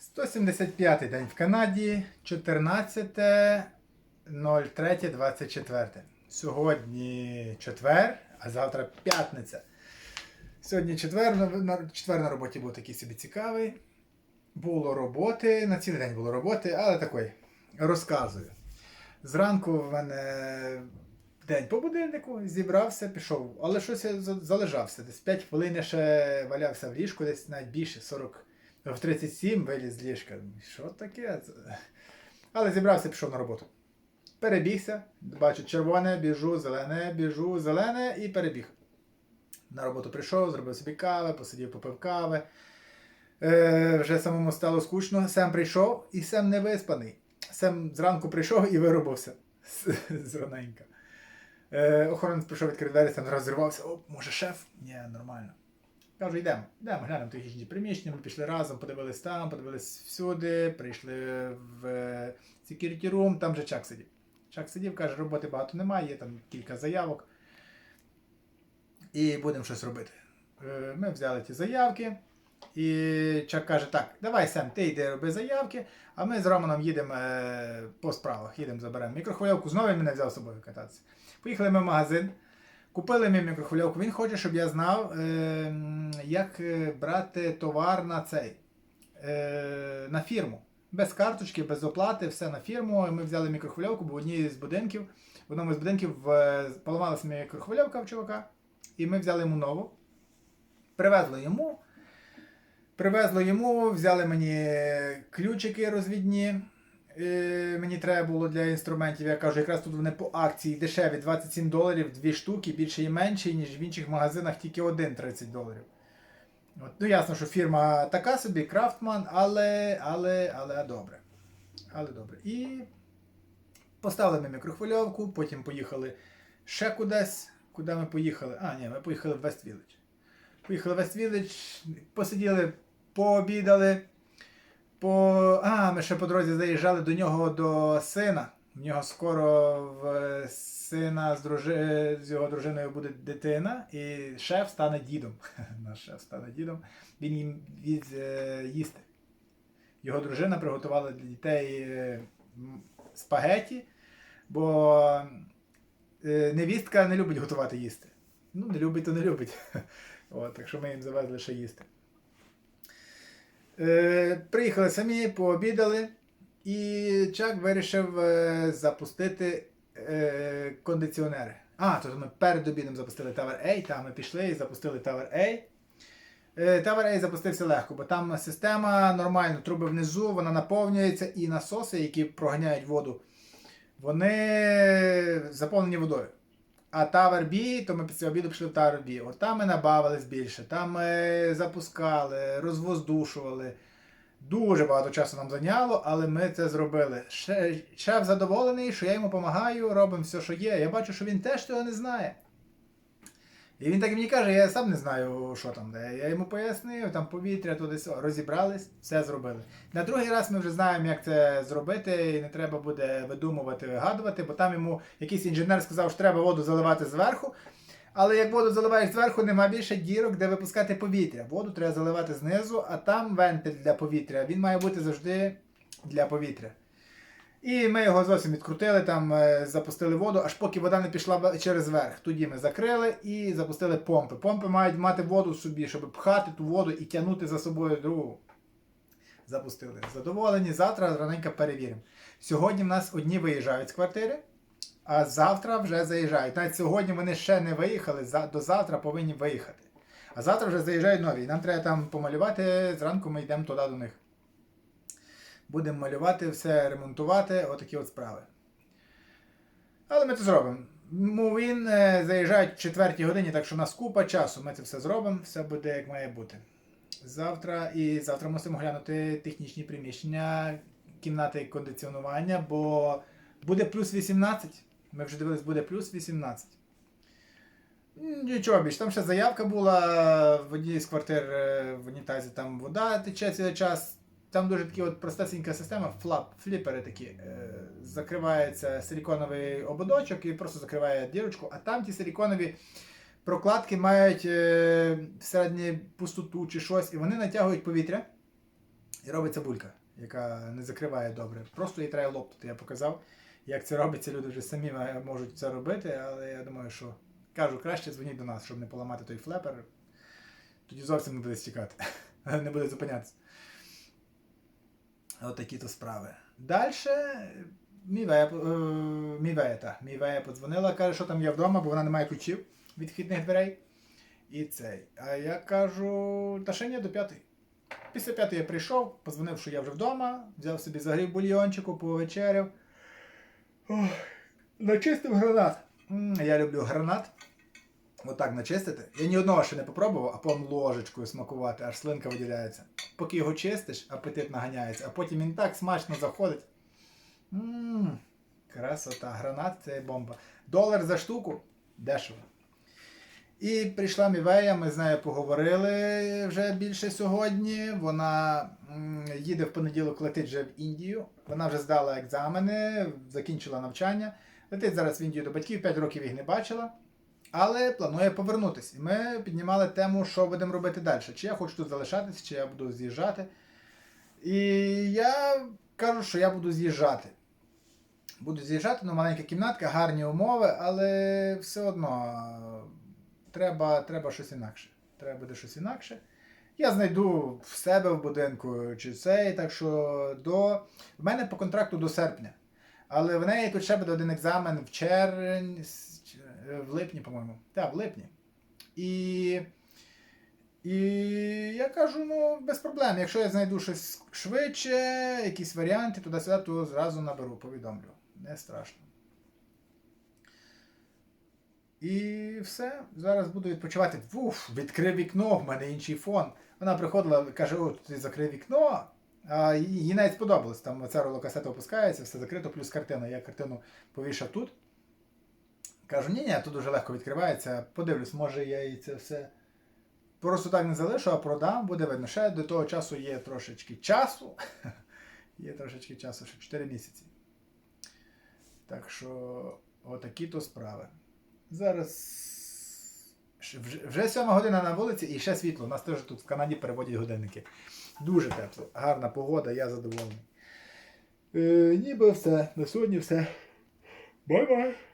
175 день в Канаді, 14.03.24. Сьогодні четвер, а завтра п'ятниця. Сьогодні четвер, четвер на роботі був такий собі цікавий. Було роботи, на цілий день було роботи, але такої. Розказую. Зранку в мене день по будильнику, зібрався, пішов. Але щось я залежався. Десь 5 хвилин ще валявся в ліжку, десь навіть більше, 40, в 37 виліз з ліжка. Що таке? Але зібрався, пішов на роботу. Перебігся, бачу червоне, біжу, зелене, біжу, зелене і перебіг. На роботу прийшов, зробив собі кави, посидів, попив кави. Е, вже самому стало скучно. Сем прийшов і Сем не виспаний. Сем зранку прийшов і виробився зраненька. Е, охоронець прийшов відкрив двері, Сем зразу зірвався. О, може шеф? Ні, нормально. Кажу, йдемо, йдемо, глянемо технічні приміщення, ми пішли разом, подивились там, подивились всюди, прийшли в е, security room, там же Чак сидів. Чак сидів, каже, роботи багато немає, є там кілька заявок. І будемо щось робити. Е, Ми взяли ті заявки. І Чак каже: так, давай Сем, ти йди роби заявки, а ми з Романом їдемо е, по справах, їдемо, заберемо мікрохвильовку. Знову він мене взяв з собою кататися. Поїхали ми в магазин, купили ми мікрохвильовку. Він хоче, щоб я знав, е, як брати товар на цей, е, на фірму. Без карточки, без оплати, все на фірму. Ми взяли мікрохвильовку, бо в одній з будинків, в одному з будинків е, поламалася мікрохвильовка в чувака, і ми взяли йому нову. Привезли йому. Привезли йому, взяли мені ключики розвідні. Е, мені треба було для інструментів. Я кажу, якраз тут вони по акції дешеві 27 доларів, дві штуки, більше і менше, ніж в інших магазинах тільки один 30 доларів. От, ну ясно, що фірма така собі, Крафтман, але, але, але добре. Але добре. І поставили ми мікрохвильовку, потім поїхали ще кудись. Куди ми поїхали? А, ні, ми поїхали в Вест Вілледж. Поїхали в Вест Вілледж, посиділи, пообідали. По... А, ми ще по дорозі заїжджали до нього до сина. В нього скоро в сина з, дружи... з його дружиною буде дитина, і шеф стане дідом. Наш шеф стане дідом. Він їм від е, їсти. Його дружина приготувала для дітей е, спагеті, бо е, невістка не любить готувати їсти. Ну, не любить, то не любить. От, так що ми їм завезли ще їсти. Е, приїхали самі, пообідали, і Чак вирішив е, запустити е, кондиціонери. А, то ми перед обідом запустили Tower A, там ми пішли і запустили Tower A. Tower A запустився легко, бо там система нормально, труби внизу, вона наповнюється, і насоси, які проганяють воду, вони заповнені водою. А Tower B, то ми після обіду пішли в Tower B. От там ми набавились більше, там ми запускали, розвоздушували. Дуже багато часу нам зайняло, але ми це зробили. Шеф задоволений, що я йому допомагаю, робимо все, що є. Я бачу, що він теж цього не знає. І він так і мені каже, я сам не знаю, що там де. Я йому пояснив, там повітря, туди розібрались, все зробили. На другий раз ми вже знаємо, як це зробити, і не треба буде видумувати, вигадувати, бо там йому якийсь інженер сказав, що треба воду заливати зверху. Але як воду заливаєш зверху, нема більше дірок, де випускати повітря. Воду треба заливати знизу, а там вентиль для повітря. Він має бути завжди для повітря. І ми його зовсім відкрутили, там е, запустили воду, аж поки вода не пішла через верх. Тоді ми закрили і запустили помпи. Помпи мають мати воду собі, щоб пхати ту воду і тягнути за собою другу. Запустили. Задоволені. Завтра раненько перевіримо. Сьогодні в нас одні виїжджають з квартири, а завтра вже заїжджають. Навіть сьогодні вони ще не виїхали, до завтра повинні виїхати. А завтра вже заїжджають нові. Нам треба там помалювати. Зранку ми йдемо туди до них. Будемо малювати, все ремонтувати, отакі от справи. Але ми це зробимо. Мувін заїжджають в четвертій годині, так що у нас купа часу. Ми це все зробимо, все буде як має бути. Завтра і завтра мусимо глянути технічні приміщення, кімнати кондиціонування, бо буде плюс 18. Ми вже дивились, буде плюс 18. Нічого більше, там ще заявка була в одній з квартир е, в унітазі, там вода тече цілий час. Там дуже такі от простесенька система, флап, фліпери такі. Е, закривається силіконовий ободочок і просто закриває дірочку, а там ті силіконові прокладки мають е, всередині пустоту чи щось, і вони натягують повітря. І робиться булька, яка не закриває добре. Просто її треба лопнути. Я показав, як це робиться. Люди вже самі можуть це робити, але я думаю, що кажу, краще дзвоніть до нас, щоб не поламати той флепер. Тоді зовсім не буде стікати, не буде зупинятися. От такі то справи. Далі Мівея, е, Мівея, та, Мівея подзвонила, каже, що там є вдома, бо вона не має ключів від вхідних дверей. І цей. А я кажу, та ще ні, до п'ятої. Після п'ятої я прийшов, позвонив, що я вже вдома, взяв собі загрів бульйончику, повечеряв. Ох, начистив гранат. Я люблю гранат. Отак начистити. Я ні одного ще не попробував, а потім ложечкою смакувати, аж слинка виділяється. Поки його чистиш, апетит наганяється, а потім він так смачно заходить. Ммм, красота. Гранат це бомба. Долар за штуку дешево. І прийшла Мівея, ми з нею поговорили вже більше сьогодні. Вона їде в понеділок, летить вже в Індію. Вона вже здала екзамени, закінчила навчання. Летить зараз в Індію до батьків, 5 років їх не бачила. Але планує повернутися. І ми піднімали тему, що будемо робити далі. Чи я хочу тут залишатись, чи я буду з'їжджати. І я кажу, що я буду з'їжджати. Буду з'їжджати, ну маленька кімнатка, гарні умови, але все одно треба, треба щось інакше. Треба буде щось інакше. Я знайду в себе в будинку чи цей, так що до. В мене по контракту до серпня. Але в неї тут ще буде один екзамен в червень, в липні, по-моєму. Так, в липні. І. І я кажу, ну, без проблем. Якщо я знайду щось швидше, якісь варіанти туди-сюди, то зразу наберу, повідомлю. Не страшно. І все. Зараз буду відпочивати. Уф, відкрив вікно, в мене інший фон. Вона приходила, каже: о, ти закрив вікно. А їй навіть сподобалось. Там ця ролокасета опускається, все закрито, плюс картина. Я картину повішав тут. Кажу, ні, ні, тут дуже легко відкривається. Подивлюсь, може я і це все просто так не залишу, а продам, буде видно. Ще до того часу є трошечки часу. Є трошечки часу, ще 4 місяці. Так що, отакі то справи. Зараз вже, 7 година на вулиці і ще світло. Нас теж тут в Канаді переводять годинники. Дуже тепло, гарна погода, я задоволений. Е, ніби все. На сьогодні все. Бай-бай!